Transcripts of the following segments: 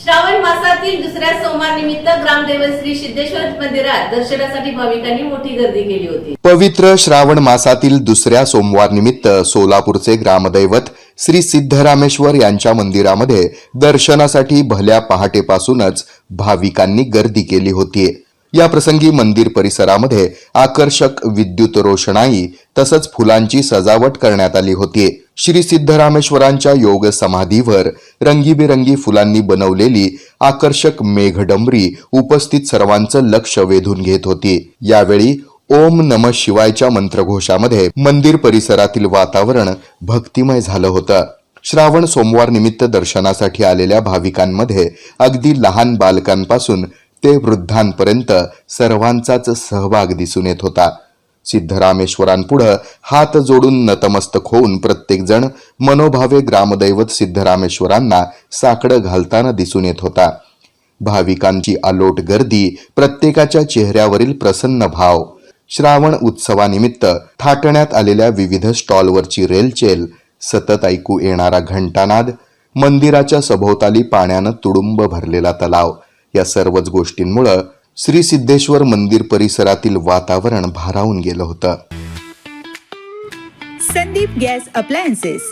श्रावण मासातील दुसऱ्या सोमवार निमित्त ग्रामदैवत श्री सिद्धेश्वर मंदिरात दर्शनासाठी भाविकांनी मोठी गर्दी केली होती. पवित्र श्रावण मासातील दुसऱ्या सोमवार निमित्त सोलापूरचे ग्रामदैवत श्री सिद्धरामेश्वर यांच्या मंदिरामध्ये दर्शनासाठी भल्या पहाटेपासूनच भाविकांनी गर्दी केली होती. या प्रसंगी मंदिर परिसरामध्ये आकर्षक विद्युत रोषणाई तसंच फुलांची सजावट करण्यात आली होती. श्री सिद्धरामेश्वरांच्या योग समाधीवर रंगीबेरंगी फुलांनी बनवलेली आकर्षक मेघडंबरी उपस्थित सर्वांचं लक्ष वेधून घेत होती. यावेळी ओम नम शिवायच्या मंत्रघोषामध्ये मंदिर परिसरातील वातावरण भक्तिमय झालं होतं. श्रावण सोमवार निमित्त दर्शनासाठी आलेल्या भाविकांमध्ये अगदी लहान बालकांपासून ते वृद्धांपर्यंत सर्वांचाच सहभाग दिसून येत होता. सिद्धरामेश्वरांपुढं हात जोडून नतमस्तक होऊन प्रत्येकजण मनोभावे ग्रामदैवत सिद्धरामेश्वरांना साकडं घालताना दिसून येत होता. भाविकांची आलोट गर्दी प्रत्येकाच्या चेहऱ्यावरील प्रसन्न भाव. श्रावण उत्सवानिमित्त थाटण्यात आलेल्या विविध स्टॉलवरची रेलचेल सतत ऐकू येणारा घंटानाद मंदिराच्या सभोवताली पाण्यानं तुडुंब भरलेला तलाव या सर्वच गोष्टींमुळं श्री सिद्धेश्वर मंदिर परिसरातील वातावरण भारावून गेलं होतं. संदीप गॅस अप्लायन्सेस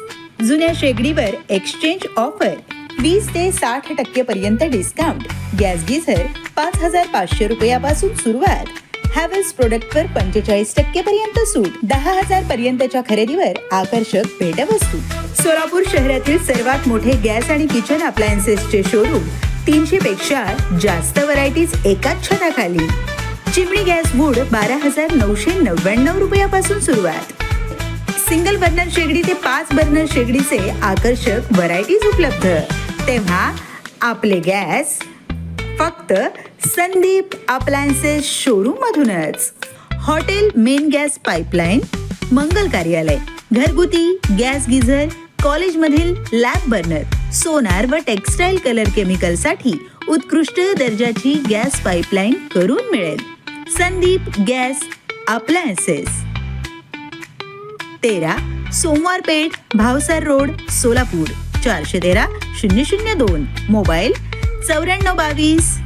जुन्या शेगडीवर एक्सचेंज ऑफर वीस ते साठ टक्के पर्यंत डिस्काउंट गॅस गिझर पाच हजार पाचशे रुपयापासून सुरुवात. हॅवेल्स प्रोडक्टवर पंचेचाळीस टक्के पर्यंत सूट. दहा हजार पर्यंतच्या खरेदीवर आकर्षक भेटवस्तू. सोलापूर शहरातील सर्वात मोठे गॅस आणि किचन अप्लायन्सेसचे शोरूम तीनशे पेक्षा जास्त व्हरायटीज एकाच छताखाली. चिमणी गॅस वूड बारा हजार नऊशे नव्याण्णव रुपयापासून सुरुवात. सिंगल बर्नर शेगडी ते पाच बर्नर शेगडीचे आकर्षक व्हरायटीज उपलब्ध. तेव्हा आपले गॅस फक्त संदीप अप्लायन्सेस शोरूम मधूनच हॉटेल मेन गॅस पाईपलाईन मंगल कार्यालय. घरगुती गॅस गिझर कॉलेजमधील लॅब बर्नर. सोनार व टेक्सटाईल कलर केमिकलसाठी उत्कृष्ट दर्जाची गॅस पाईपलाईन करून मिळेल. Sandeep gas appliances. तेरा सोमवार पेठ भावसार रोड सोलापूर. चारशे तेरा शून्य शून्य दोन. मोबाईल चौऱ्याण्णव बावीस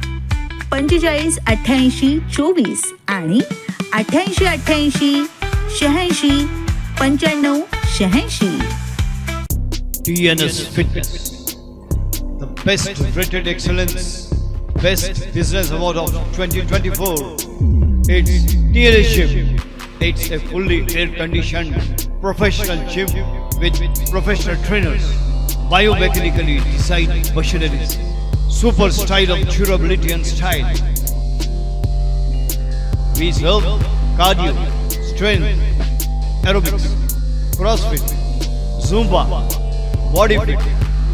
पंचेचाळीस अठ्ठ्याऐंशी चोवीस आणि अठ्ठ्याऐंशी अठ्ठ्याऐंशी शहाऐंशी पंच्याण्णव शहाऐंशी TNS Fitness, the best rated excellence, best business award of 2024. It's TNS Gym. It's a fully air conditioned professional gym with professional trainers, biomechanically designed machineries, super style of durability and style. We serve cardio, strength, aerobics, crossfit, Zumba, body fit,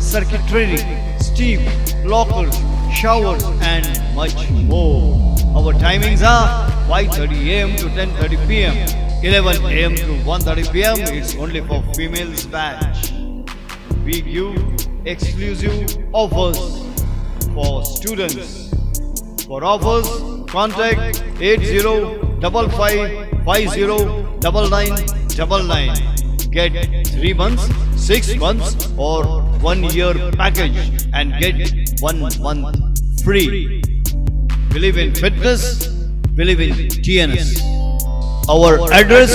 circuit training, steam, lockers, showers, and much more. Our timings are 5:30 a.m. to 10:30 p.m. 11 a.m. to 1:30 p.m. It's only for females batch. We give exclusive offers for students. For offers, contact 8055509999. Get 3 months, 6 months or 1 year package and get 1 month free. Believe in fitness, believe in TNS. Our address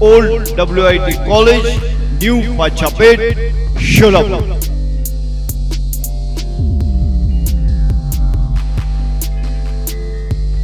Old WIT College, New Pachapet, Sholapur.